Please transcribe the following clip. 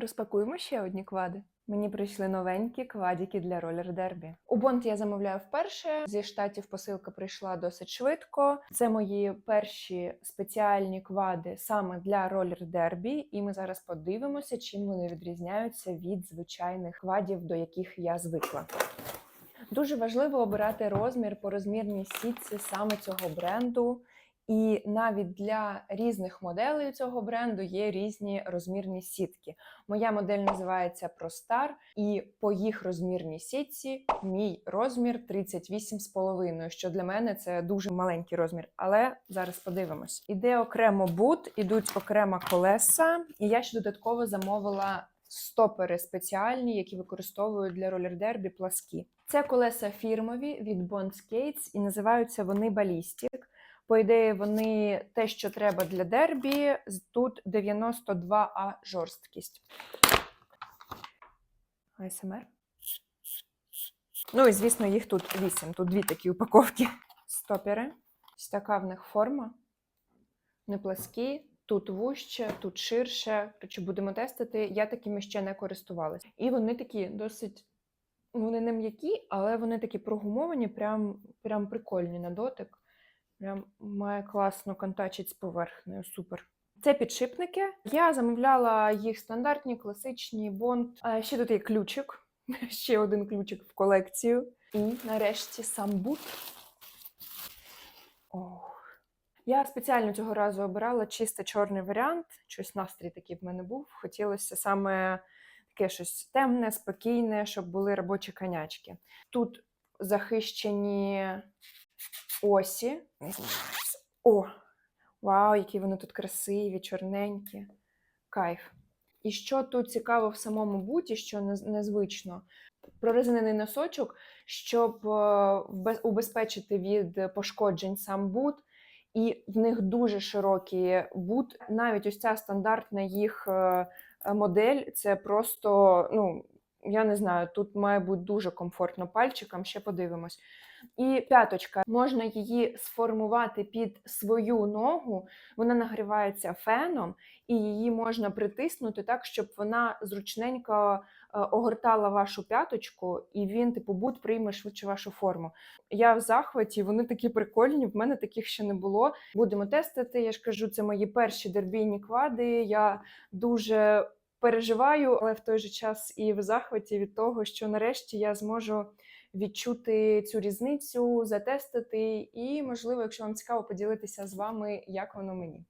Розпакуємо ще одні квади. Мені прийшли новенькі квадіки для ролер дербі. У Бонд я замовляю вперше. Зі штатів посилка прийшла досить швидко. Це мої перші спеціальні квади саме для ролер дербі, і ми зараз подивимося, чим вони відрізняються від звичайних квадів, до яких я звикла. Дуже важливо обирати розмір по розмірній сітці саме цього бренду. І навіть для різних моделей цього бренду є різні розмірні сітки. Моя модель називається ProStar, і по їх розмірній сітці мій розмір 38,5, що для мене це дуже маленький розмір. Але зараз подивимось. Іде окремо бут, ідуть окремо колеса, і я ще додатково замовила. Стопери спеціальні, які використовують для ролер-дербі пласкі. Це колеса фірмові від Bond Skates і називаються вони Ballistic. По ідеї, вони те, що треба для дербі, тут 92А жорсткість. АСМР. Ну і звісно, їх тут 8. Тут дві такі упаковки. Стопери. Ось в них форма. Не пласкі, тут вужче, тут ширше. Коротше, будемо тестити. Я такими ще не користувалася. І вони такі досить. Вони не м'які, але вони такі прогумовані, прям, прям прикольні на дотик. Прям має класно контачить з поверхнею. Супер. Це підшипники. Я замовляла їх стандартні, класичні бонд. Ще тут є ключик. Ще один ключик в колекцію. І нарешті сам бут. Ох. Я спеціально цього разу обирала чисто чорний варіант. Щось настрій такий в мене був. Хотілося саме таке щось темне, спокійне, щоб були робочі конячки. Тут захищені осі. О! Вау, які вони тут красиві, чорненькі. Кайф. І що тут цікаво в самому буті, що незвично, прорезинений носочок, щоб е, убезпечити від пошкоджень сам бут. І в них дуже широкий бут. Навіть ось ця стандартна їх е, модель це просто, ну, я не знаю, тут має бути дуже комфортно пальчикам, ще подивимось. І п'яточка, можна її сформувати під свою ногу, вона нагрівається феном, і її можна притиснути так, щоб вона зручненько е, огортала вашу п'яточку, і він, типу, бут прийме швидше вашу форму. Я в захваті, вони такі прикольні, в мене таких ще не було. Будемо тестити. Я ж кажу, це мої перші дербійні квади. Я дуже переживаю, але в той же час і в захваті від того, що нарешті я зможу відчути цю різницю, затестити, і, можливо, якщо вам цікаво, поділитися з вами, як воно мені.